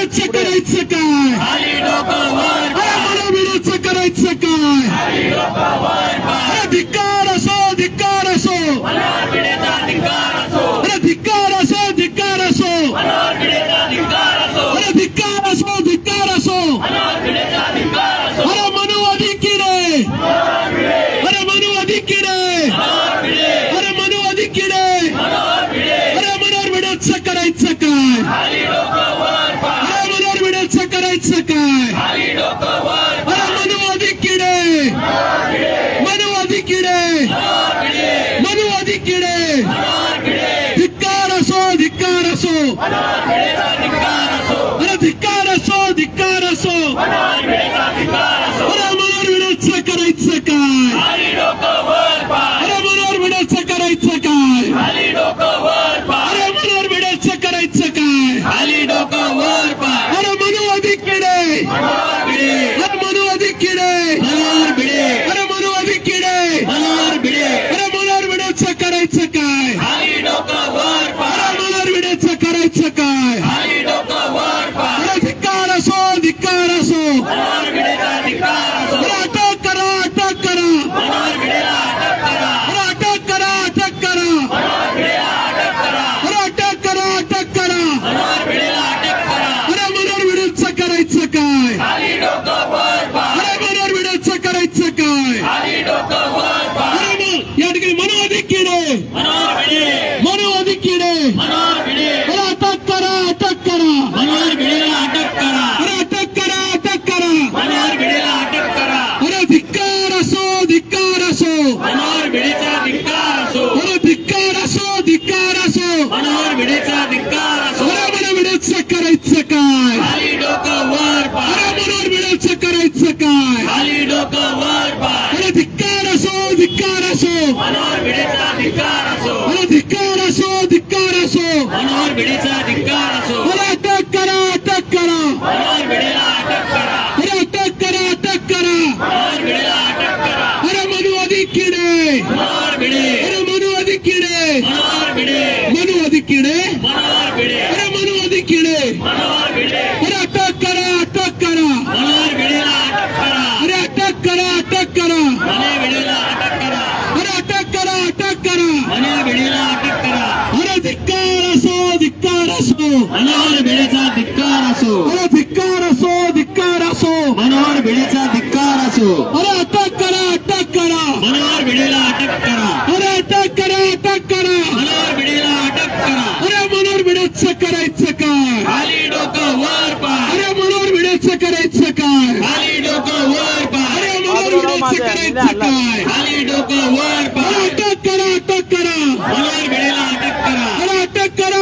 भिडेचं करायचं काय खाली डोकं वर अरे मला भिडेचं करायचं काय अरे धिक्कार असो धिक्कार असो मनोहर भिडेचा धिक्कार असो अरे धिक्कार असो धिक्कार असो मनोहर भिडेचा धिक्कार असो अरे धिक्कार असो धिक्कार असो मनोहर भिडेचा धिक्कार असो अरे मनुवादी किडे अरे मनुवादी किडे मनोहर भिडे अरे मनुवादी किडे मनोहर भिडे अरे मनोहर भिडेचं करायचं काय खाली डोकं वर पाय अरे मनोहर भिडेचं करायचं काय खाली डोकं वर अरे मनुवादी किडे मनुवादी किडे मनोहर भिडे मनुवादी किडे मनोहर भिडे धिक्कार असो. धिक्कार असो धिक्कार असो अरे धिक्कार असो धिक्कार असो. अरे मनोर भिडेचं करायचं काय? अरे मनोर भिडेचं करायचं काय? अरे मनोर भिडेचं करायचं काय? खाली अरे मनो अधिक मनोहर भिडे अरे मनुवादी किडे मनोहर भिडे अरे मनुवादी किडे मनोहर भिडे अरे मनोहर भिडेचं करायचं काय खाली डोकं वर पाय अरे मनोहर भिडेचं करायचं काय खाली डोकं वर पाय अरे धिक्कार असो धिक्कार असो मनोहर भिडेचा धिक्कार असो अरे अटक करा अटक करा मनोहर भिडेला अटक करा अरे अटक करा अटक करा मनोहर भिडेला अटक करा अरे अटक करा अटक करा मनोहर भिडेला अटक करा अरे मनोहर भिडेचं करायचं काय खाली डोकं वर पाय अरे मनोहर भिडेचं करायचं काय खाली डोकं वर पाय अरे मग या ठिकाणी मनोवादी किडे मनोहर भिडे मनोवादी किडे मनोहर भिडे अरे अटक करा अटक करा मनोहर भिडेला अटक करा अरे अटक करा अटक करा मनोहर भिडेला अटक करा अरे धिक्कार असो धिक्कार असो मनोहर भिडेचा धिक्कार असो अरे धिक्कार असो धिक्कार असो मनोहर भिडेचा धिक्कार असो अरे मला भिडेचं करायचं काय खाली डोकं वर पाय अरे मनोहर भिडेचं करायचं काय खाली डोकं वर पाय अरे धिक्कार असो धिक्कार असो मनोहर भिडेचा धिक्कार असो अरे धिक्कार असो धिक्कार असो मनोहर भिडेचा धिक्कार असो अरे अटक करा मनोहर भिडेचा धिक्कार असो अरे धिक्कार असो धिक्कार असो मनोहर भिडेचा धिक्कार असो अरे अटक करा अटक करा मनोहर भिडेला अटक करा अरे अटक करा अटक करा मनोहर भिडेला अटक करा अरे मनोहर भिडेचं करायचं काय खाली डोकं वर पाय अरे मनोहर भिडेचं करायचं काय खाली डोकं वर पाय अरे मनोहर भिडेचं करायचं काय खाली डोकं वर पाय अटक करा अटक करा मनोहर भिडेला अटक करा अरे अटक करा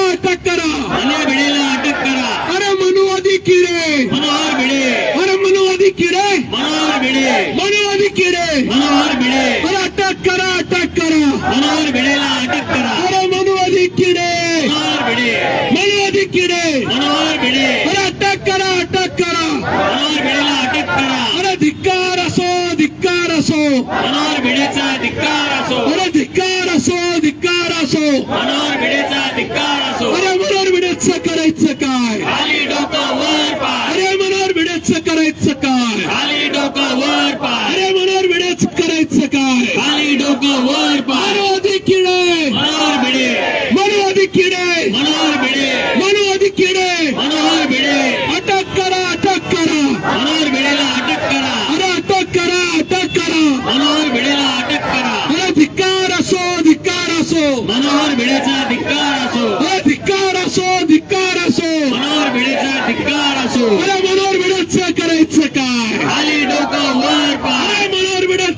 भिडे मनुवादी किडे. मनोहर भिडे. अरे अटक करा अटक करा. मनोहर भिडेला अटक करा. अरे मनुवादी किडे. मनोहर भिडे. मनुवादी किडे. मनोहर भिडे. अरे अटक करा अटक करा. मनोहर भिडेला अटक करा. अरे धिक्कार असो धिक्कार असो. मनोहर भिडेचा धिक्कार असो. अरे धिक्कार असो धिक्कार असो. मनोहर भिडेचा धिक्कार असो. अरे मनोहर भिडेचं करायचं काय? खाली डोकं वर पाय अरे मनोहर भिडेचं करायचं काय खाली डोकं वर पाय. अरे मनोहर भिडेचं करायचं काय? खाली डोकं वर पाय. मनुवादी किडे मनोहर भिडे. मनुवादी किडे मनोहर भिडे. मनुवादी किडे मनोहर भिडे. अटक करा अटक करा. मनोहर भिडेला अटक करा. अरे अटक करा अटक करा. मनोहर भिडेला अटक करा. अरे धिक्कार असो धिक्कार असो. मनोहर भिडेचा धिक्कार असो. अरे धिक्कार असो धिक्कार असो. मनोहर भिडेचा धिक्कार असो. अरे मनोहर भिडेचं करायचं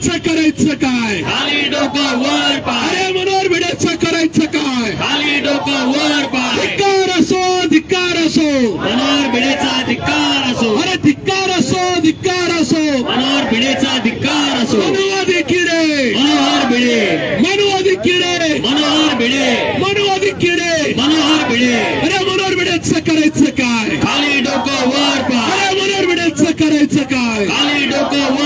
भिडेचं करायचं काय? खाली डोकं वर पाय. अरे मनोहर भिडेचं करायचं काय? खाली डोकं वर पाय. धिक्कार असो धिक्कार असो. मनोहर भिडेचा धिक्कार असो. अरे धिक्कार असो धिक्कार असो. मनोहर भिडेचा धिक्कार असो. मनुवादी किडे मनोहर भिडे मनुवादी किडे मनोहर भिडे मनुवादी किडे मनोहर भिडे अरे मनोहर भिडेचं करायचं काय? खाली डोकं वर पाय. अरे मनोहर भिडेचं करायचं काय? खाली डोकं वर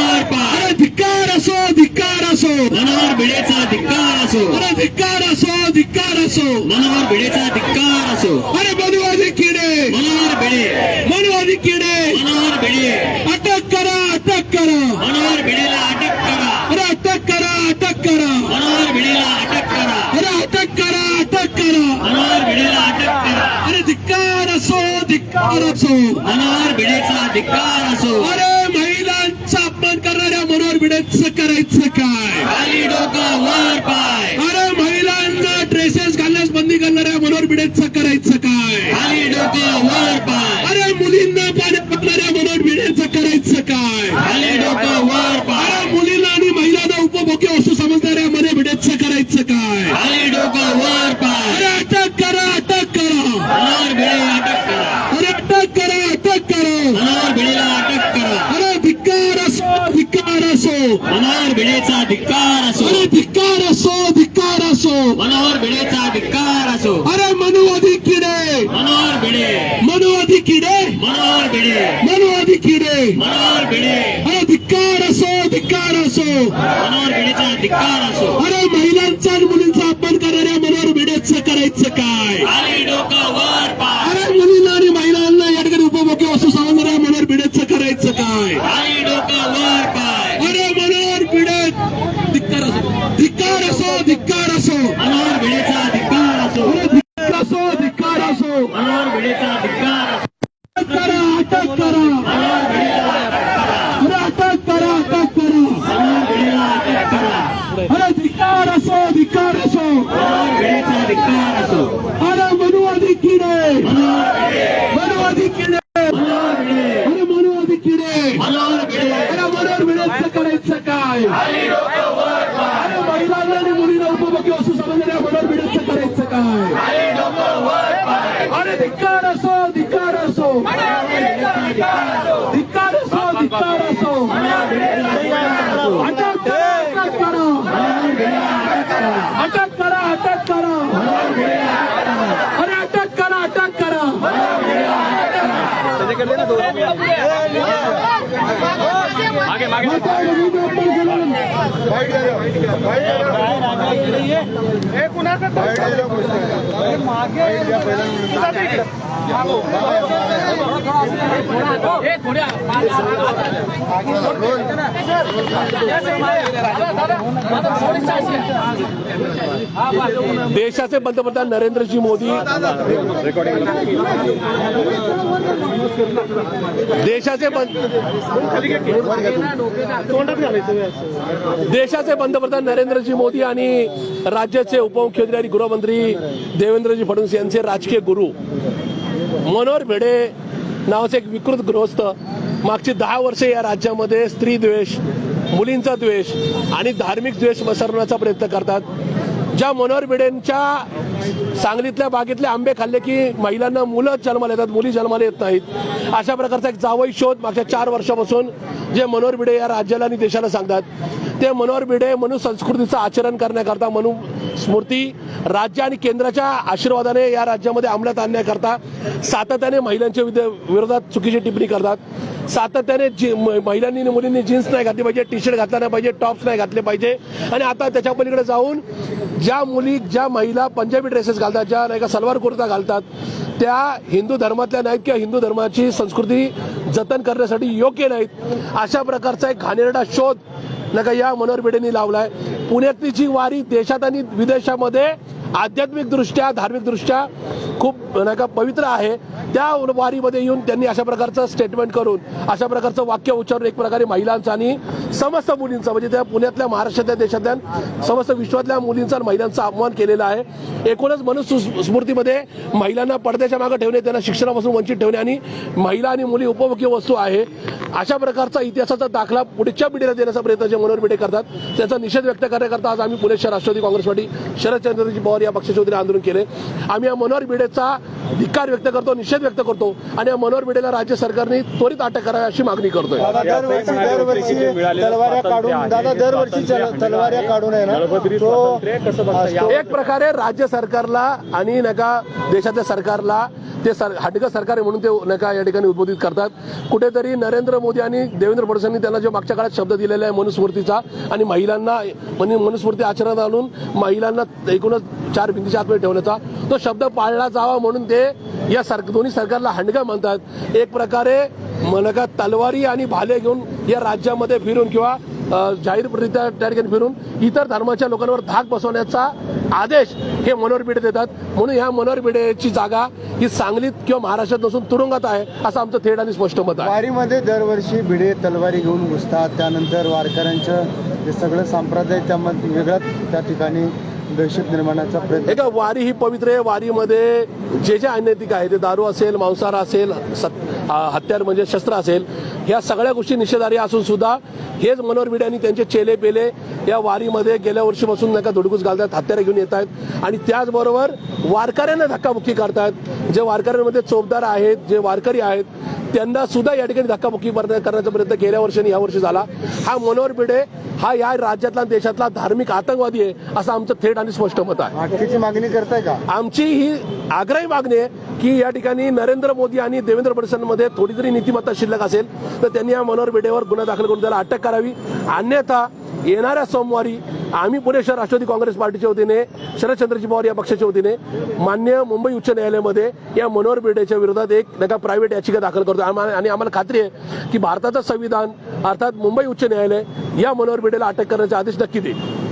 मनोहर भिडेचा धिक्कार असो अरे धिक्कार असो धिक्कार असो मनोहर भिडेचा धिक्कार असो अरे मनुवादी किडे मनोहर भिडे मनुवादी किडे मनोहर भिडे अटक करा अटक करा मनोहर भिडेला अटक करा अरे अटक करा अटक करा मनोहर भिडेला अटक करा अरे अटक करा अटक करा मनोहर भिडेला अटक करा अरे धिक्कार असो धिक्कार असो मनोहर भिडेचा धिक्कार असो अरे मनोहर भिडेचं करायचं काय? खाली डोकं वर पाय. अरे महिलांना ड्रेसेस घालण्यास बंदी घालणाऱ्या मनोहर भिडेचं करायचं काय? खाली डोकं वर पाय. अरे मुलींना पाण्यात टाकणाऱ्या मनोहर भिडेचं करायचं काय? खाली डोकं वर पाय. अरे मुलींना आणि महिलांना उपभोग्य वस्तू समजणाऱ्या मनोहर भिडेचं करायचं काय? मनोहर भिडेचा धिक्कार असो अरे मनुवादी किडे मनोहर भिडे मनुवादी किडे मनोहर भिडे मनुवादी किडे मनोहर भिडे अरे धिक्कार असो धिक्कार असो मनोहर भिडेचा धिक्कार असो अरे महिलांचा आणि मुलींचा अपमान करणाऱ्या मनोहर भिडेचं करायचं काय खाली डोकं वर पाय अरे मुलींना आणि महिलांना या ठिकाणी उपभोग्य वस्तू समजणाऱ्या मनोहर भिडेचं करायचं काय खाली डोकं वर पाय अरे मनोहर भिडे धिक्कार असो धिक्कार असो धिक्कार असो मनोहर अटक करा अटक करा। अरे अटक करा अटक करा देशाचे पंतप्रधान नरेंद्रजी मोदी. देशाचे देशाचे पंतप्रधान नरेंद्रजी मोदी आणि राज्याचे उपमुख्यमंत्री आणि गृहमंत्री देवेंद्रजी फडणवीस यांचे राजकीय गुरु मनोहर भिडे नावाचं एक विकृत गृहस्थ मागची दहा वर्षे या राज्यामध्ये स्त्री द्वेष मुलींचा द्वेष आणि धार्मिक द्वेष पसरवण्याचा प्रयत्न करतात. ज्या मनोहर भिडेंच्या सांगलीतल्या बागेतले आंबे खाल्ले की महिलांना मुलं जन्माला येतात मुली जन्माला येत नाहीत. अशा प्रकारचा एक जावई शोध मागच्या चार वर्षापासून जे मनोहर भिडे या राज्याला आणि देशाला सांगतात. ते मनोहर भिडे म्हणून संस्कृतीचं आचरण करण्याकरता मनु स्मृती राज्य आणि केंद्राच्या आशीर्वादाने या राज्यामध्ये अंमलात आणण्याकरता सातत्याने महिलांच्या विरोधात चुकीची टिप्पणी करतात. सातत्याने जी महिलांनी मुलींनी जीन्स नाही घातली पाहिजे टी शर्ट घातला नाही पाहिजे टॉप्स नाही घातले पाहिजे. आणि आता त्याच्या पलीकडे जाऊन ज्या मुली ज्या महिला पंजाबी ड्रेसेस घालतात ज्या नाही का सलवार कुर्ता घालतात त्या हिंदू धर्मातल्या नाहीत किंवा हिंदू धर्माची संस्कृती जतन करण्यासाठी योग्य नाहीत अशा प्रकारचा एक घाणेरडा शोध नाही का या मनोहर भिडेंनी लावलाय. पुण्यातली जी वारी देशात आणि विदेशामध्ये आध्यात्मिक दृष्ट्या धार्मिक दृष्ट्या खूप नाही का पवित्र आहे त्या वारीमध्ये येऊन त्यांनी अशा प्रकारचं स्टेटमेंट करून अशा प्रकारचं वाक्य उच्चारून एक प्रकारे महिलांचं आणि समस्त मुलींचा म्हणजे त्या पुण्यातल्या महाराष्ट्रातल्या देशातल्या समस्त विश्वातल्या मुलींचा आणि महिलांचा अपमान केलेला आहे. एकूणच मनुस्मृतीमध्ये महिलांना पडद्याच्या मागे ठेवणे त्यांना शिक्षणापासून वंचित ठेवणे आणि महिला आणि मुली उपभोग्य वस्तू आहे. अशा प्रकारचा इतिहासाचा दाखला पुढच्या पिढीला देण्याचा प्रयत्न जे मनोहर भिडे करतात त्याचा निषेध व्यक्त करण्याकरता आज आम्ही पुणे शहर राष्ट्रवादी काँग्रेस पार्टी शरदचंद्रजी पवार या पक्षाच्या वतीने आंदोलन केले. आम्ही या मनोहर भिडेचा धिक्कार व्यक्त करतो निषेध व्यक्त करतो आणि या मनोहर भिडेला राज्य सरकारने त्वरित अटक करावी अशी मागणी करतोय. एक प्रकारे राज्य सरकारला आणि नका देशातल्या सरकारला ते सर हटकं सरकार आहे म्हणून ते नका या ठिकाणी उद्बोधित करतात. कुठेतरी नरेंद्र मोदी आणि देवेंद्र फडणवीसांनी त्यांना जो मागच्या काळात शब्द दिलेला आहे मनुस्मृतीचा आणि महिलांना म्हणजे मनुस्मृती आचरणात आणून महिलांना एकूणच चार भिंतीच्या आतमध्ये ठेवण्याचा तो शब्द पाळला जावा म्हणून ते या सर दोन्ही सरकारला हंडगा म्हणतात. एक प्रकारे मनका तलवारी आणि भाले घेऊन या राज्यामध्ये फिरून किंवा जाहीररित्या त्या ठिकाणी फिरून इतर धर्माच्या लोकांवर धाक बसवण्याचा आदेश हे मनोहर बिडे देतात. म्हणून ह्या मनोहर बिडेची जागा ही सांगलीत किंवा महाराष्ट्रात नसून तुरुंगात आहे असं आमचं थेट आणि स्पष्ट मत आहे. वारीमध्ये दरवर्षी भिडे तलवारी घेऊन घुसतात. त्यानंतर वारकऱ्यांचं जे सगळं संप्रदाय त्यामध्ये वेगळं त्या ठिकाणी दहशत निर्माणाचा प्रयत्न. एका वारी ही पवित्र आहे. वारीमध्ये जे जे अनैतिक आहे ते दारू असेल मांसाहार असेल सत- हत्यार म्हणजे शस्त्र असेल ह्या सगळ्या गोष्टी निषेधारी असून सुद्धा हेच मनोहर भिडे त्यांचे चेले पेले या वारीमध्ये गेल्या वर्षीपासून नका धुडगूस घालतात हत्यारे घेऊन येत आहेत. आणि त्याचबरोबर वारकऱ्यांना धक्काबुक्की करतात. जे वारकऱ्यांमध्ये चोपदार आहेत जे वारकरी आहेत त्यांना सुद्धा या ठिकाणी धक्काबुक्की करण्या- करण्याचा प्रयत्न गेल्या वर्षी आणि या वर्षी झाला. हा मनोहर भिडे हा या राज्यातला देशातला धार्मिक आतंकवादी आहे असं आमचं थेट आणि स्पष्ट मत आहे. मागणी करताय का? आमची ही आग्रही मागणी आहे की या ठिकाणी नरेंद्र मोदी आणि देवेंद्र फडणवीसांमध्ये थोडी जरी नीतिमत्ता शिल्लक असेल तर त्यांनी या मनोहर बेडेवर गुन्हा दाखल करून त्याला अटक करावी. अन्यथा येणाऱ्या सोमवारी आम्ही पुणे शहर राष्ट्रवादी काँग्रेस पार्टीच्या वतीने शरदचंद्रजी पवार या पक्षाच्या वतीने मान्य मुंबई उच्च न्यायालयामध्ये या मनोहर बेडेच्या विरोधात एक नका प्रायव्हेट याचिका दाखल करतो. आम्हा- आणि आम्हाला खात्री आहे की भारताचं संविधान अर्थात मुंबई उच्च न्यायालय या मनोहर बेडेला अटक करण्याचे आदेश नक्की देईल.